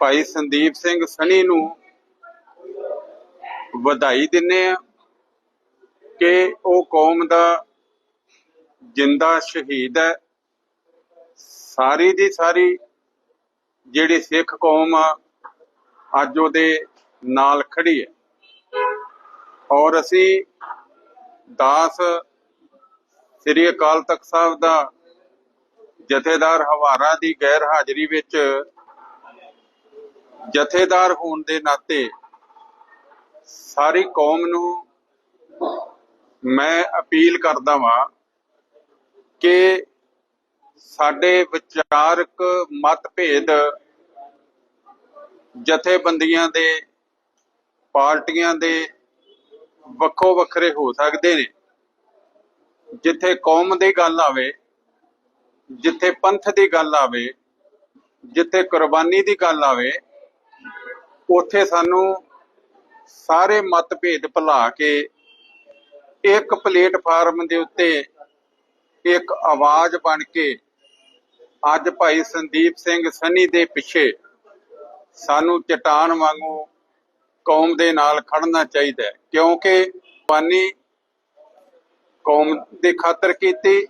ਭਾਈ ਸੰਦੀਪ ਸਿੰਘ ਸਣੀ ਨੂੰ ਵਧਾਈ ਦਿੰਨੇ ਆ ਕਿ ਉਹ ਕੌਮ ਦਾ ਜਿੰਦਾ ਸ਼ਹੀਦ ਹੈ। ਸਾਰੀ ਦੀ ਸਾਰੀ ਜਿਹੜੀ ਸਿੱਖ ਕੌਮ ਆ, ਅੱਜ ਉਹਦੇ ਨਾਲ ਖੜੀ ਹੈ। ਔਰ ਅਸੀਂ ਦਾਸ ਸ੍ਰੀ ਅਕਾਲ ਤਖਤ ਸਾਹਿਬ ਦਾ ਜਥੇਦਾਰ ਹਵਾਰਾ ਦੀ ਗੈਰ ਹਾਜ਼ਰੀ ਵਿੱਚ ਜਥੇਦਾਰ ਹੋਣ ਦੇ ਨਾਤੇ ਸਾਰੀ ਕੌਮ ਨੂੰ ਮੈਂ ਅਪੀਲ ਕਰਦਾ ਵਾਂ ਕਿ ਸਾਡੇ ਵਿਚਾਰਕ ਮਤਭੇਦ ਜਥੇਬੰਦੀਆਂ ਦੇ, ਪਾਰਟੀਆਂ ਦੇ ਵੱਖੋ ਵੱਖਰੇ ਹੋ ਸਕਦੇ ਨੇ। ਜਿੱਥੇ ਕੌਮ ਦੀ ਗੱਲ ਆਵੇ, ਜਿੱਥੇ ਪੰਥ ਦੀ ਗੱਲ ਆਵੇ, ਜਿੱਥੇ ਕੁਰਬਾਨੀ ਦੀ ਗੱਲ ਆਵੇ ਉੱਥੇ ਸਾਨੂੰ ਸਾਰੇ ਮਤਭੇਦ ਭੁਲਾ ਕੇ ਇੱਕ ਪਲੇਟਫਾਰਮ ਦੇ ਉੱਤੇ ਇੱਕ ਆਵਾਜ਼ ਬਣ ਕੇ ਅੱਜ ਭਾਈ ਸੰਦੀਪ ਸਿੰਘ ਸਨੀ ਦੇ ਪਿੱਛੇ ਸਾਨੂੰ ਚਟਾਨ ਵਾਂਗੂ ਕੌਮ ਦੇ ਨਾਲ ਖੜਨਾ ਚਾਹੀਦਾ ਹੈ, ਕਿਉਂਕਿ ਪਾਨੀ ਕੌਮ ਦੇ ਖਾਤਰ ਕੀਤੀ,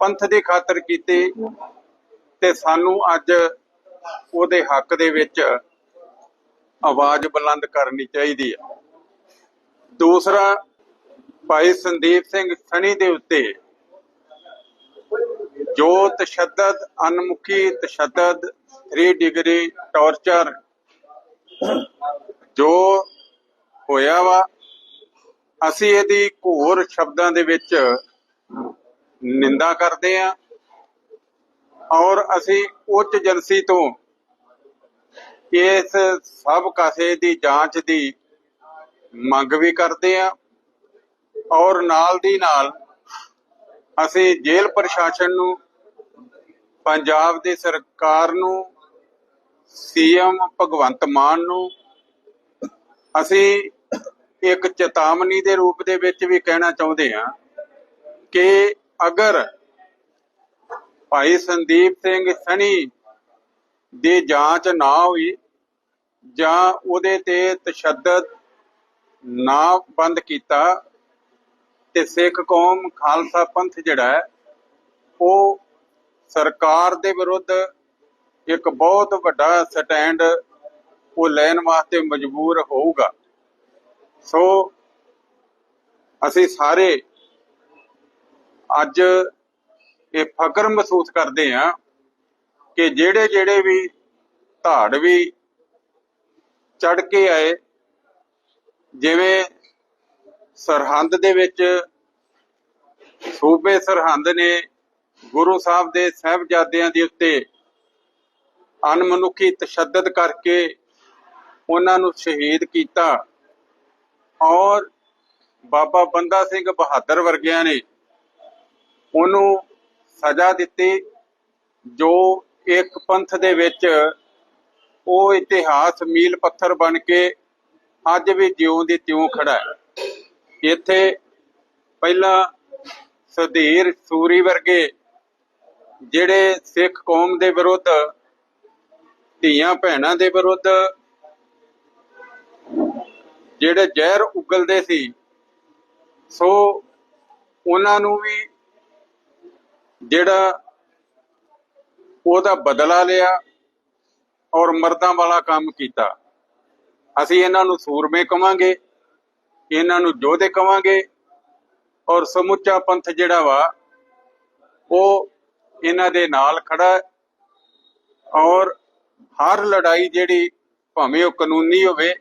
ਪੰਥ ਦੇ ਖਾਤਰ ਕੀਤੀ ਤੇ ਸਾਨੂੰ ਅੱਜ ਉਹਦੇ ਹੱਕ ਦੇ ਵਿੱਚ ਆਵਾਜ਼ ਬੁਲੰਦ ਕਰਨੀ ਚਾਹੀਦੀ ਹੈ ਦੂਸਰਾ, ਭਾਈ ਸੰਦੀਪ ਸਿੰਘ ਸਣੀ ਦੇ ਉੱਤੇ ਜੋ ਤਸ਼ੱਦਦ ਅਨਮੁਖੀ ਤਸ਼ੱਦਦ 3 ਡਿਗਰੀ ਟੌਰਚਰ ਜੋ ਹੋਇਆ ਵਾ। ਅਸੀਂ ਇਹਦੀ ਘੋਰ ਸ਼ਬਦਾਂ ਦੇ ਵਿੱਚ ਨਿੰਦਾ ਕਰਦੇ ਹਾਂ ਔਰ ਅਸੀਂ ਉੱਚ ਏਜੰਸੀ ਤੋਂ ਇਸ ਸਭ ਕਾਸੇ ਦੀ ਜਾਂਚ ਦੀ ਮੰਗ ਵੀ ਕਰਦੇ ਆ ਔਰ ਨਾਲ ਦੀ ਨਾਲ ਅਸੀਂ ਜੇਲ੍ਹ ਪ੍ਰਸ਼ਾਸਨ ਨੂੰ, ਪੰਜਾਬ ਦੀ ਸਰਕਾਰ ਨੂੰ, ਸੀਐਮ ਭਗਵੰਤ ਮਾਨ ਨੂੰ ਅਸੀਂ ਇੱਕ ਚੇਤਾਵਨੀ ਦੇ ਰੂਪ ਦੇ ਵਿੱਚ ਵੀ ਕਹਿਣਾ ਚਾਹੁੰਦੇ ਹਾਂ ਕਿ ਅਗਰ ਭਾਈ ਸੰਦੀਪ ਸਿੰਘ ਸਣੀ ਦੀ ਜਾਂਚ ਨਾ ਹੋਈ ਜਾਂ ਉਹਦੇ ਤੇ ਤਸ਼ੱਦਦ ਨਾ ਬੰਦ ਕੀਤਾ, ਤੇ ਸਿੱਖ ਕੌਮ ਖਾਲਸਾ ਪੰਥ ਜਿਹੜਾ ਹੈ, ਉਹ ਸਰਕਾਰ ਦੇ ਵਿਰੁੱਧ ਇੱਕ ਬਹੁਤ ਵੱਡਾ ਸਟੈਂਡ ਉਹ ਲੈਣ ਵਾਸਤੇ ਮਜਬੂਰ ਹੋਊਗਾ। ਸੋ ਅਸੀਂ ਸਾਰੇ ਅੱਜ ਇਹ ਫਕਰ ਮਹਿਸੂਸ ਕਰਦੇ ਹਾਂ ਕਿ ਜਿਹੜੇ ਜਿਹੜੇ ਵੀ ਧਾੜ ਵੀ ਚੜ ਕੇ ਆਏ। ਜਿਵੇਂ ਸਰਹੰਦ ਦੇ ਵਿੱਚ ਸੂਬੇ ਸਰਹੰਦ ਨੇ ਗੁਰੂ ਸਾਹਿਬ ਦੇ ਸਹਿਬਜ਼ਾਦਿਆਂ ਦੇ ਉੱਤੇ ਅਨਮਨੁੱਖੀ ਤਸ਼ੱਦਦ ਕਰਕੇ ਉਹਨਾਂ ਨੂੰ ਸ਼ਹੀਦ ਕੀਤਾ ਔਰ ਬਾਬਾ ਬੰਦਾ ਸਿੰਘ ਬਹਾਦਰ ਵਰਗਿਆਂ ਨੇ ਉਹਨੂੰ ਸਜ਼ਾ ਦਿੱਤੀ, ਜੋ ਇੱਕ ਪੰਥ ਦੇ ਵਿੱਚ ਉਹ ਇਤਿਹਾਸ ਮੀਲ ਪੱਥਰ ਬਣ ਕੇ ਅੱਜ ਵੀ ਜਿਉਂ ਦੀ ਤਿਉਂ ਖੜਾ ਹੈ। ਇੱਥੇ ਪਹਿਲਾਂ ਸੁਧੀਰ ਸੂਰੀ ਵਰਗੇ ਜਿਹੜੇ ਸਿੱਖ ਕੌਮ ਦੇ ਵਿਰੁੱਧ, ਧੀਆਂ ਭੈਣਾਂ ਦੇ ਵਿਰੁੱਧ ਜਿਹੜੇ ਜ਼ਹਿਰ ਉਗਲਦੇ ਸੀ, ਸੋ ਉਹਨਾਂ ਨੂੰ ਵੀ ਜਿਹੜਾ ਉਹਦਾ ਬਦਲਾ ਲਿਆ। ਔਰ ਮਰਦਾਂ ਵਾਲਾ ਕੰਮ ਕੀਤਾ। ਅਸੀਂ ਇਹਨਾਂ ਨੂੰ ਸੂਰਮੇ ਕਵਾਂਗੇ, ਇਹਨਾਂ ਨੂੰ ਯੋਧੇ ਕਵਾਂਗੇ, ਔਰ ਸਮੁੱਚਾ ਪੰਥ ਜਿਹੜਾ ਵਾ, ਉਹ ਇਹਨਾਂ ਦੇ ਨਾਲ ਖੜਾ ਔਰ ਹਰ ਲੜਾਈ ਜਿਹੜੀ ਭਾਵੇਂ ਉਹ ਕਾਨੂੰਨੀ ਹੋਵੇ,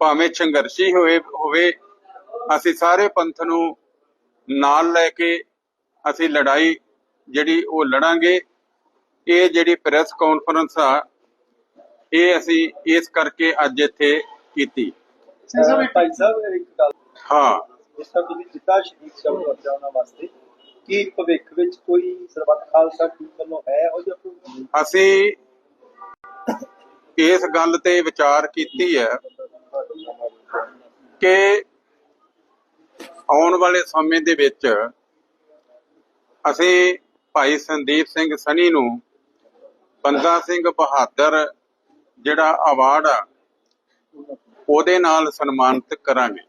ਭਾਵੇਂ ਸੰਘਰਸ਼ੀ ਹੋਵੇ ਹੋਵੇ, ਅਸੀਂ ਸਾਰੇ ਪੰਥ ਨੂੰ ਨਾਲ ਲੈ ਕੇ ਅਸੀਂ ਲੜਾਈ ਜਿਹੜੀ ਉਹ ਲੜਾਂਗੇ। ਇਹ ਜਿਹੜੀ ਪ੍ਰੈਸ ਕਾਨਫਰੰਸ ਆ ਇਹ ਅਸੀਂ ਇਸ ਕਰਕੇ ਅੱਜ ਇੱਥੇ ਕੀਤੀ। ਭਾਈ ਸਾਹਿਬ ਇੱਕ ਗੱਲ ਹਾਂ। ਜਿਸ ਤਰ੍ਹਾਂ ਤੁਸੀਂ ਜਿੱਦਾਂ ਸ਼ਹੀਦ ਸ਼ਬਦ ਵਰਤਿਆ ਉਹਨਾਂ ਵਾਸਤੇ ਕੀ ਭਵਿੱਖ ਵਿੱਚ ਕੋਈ ਸਰਬੱਤ ਖਾਲਸਾ ਟੀਮ ਵੱਲੋਂ ਹੈ ਉਹ ਜਾਂ ਅਸੀਂ ਇਸ ਗੱਲ ਤੇ ਵਿਚਾਰ ਕੀਤੀ ਹੈ ਕਿ ਆਉਣ ਵਾਲੇ ਸਮੇਂ ਦੇ ਵਿੱਚ ਅਸੀਂ ਭਾਈ ਸੰਦੀਪ ਸਿੰਘ ਸਨੀ ਨੂੰ ਬੰਦਾ ਸਿੰਘ ਬਹਾਦਰ ਜਿਹੜਾ ਅਵਾਰਡ ਆ ਉਹਦੇ ਨਾਲ ਸਨਮਾਨਿਤ ਕਰਾਂਗੇ।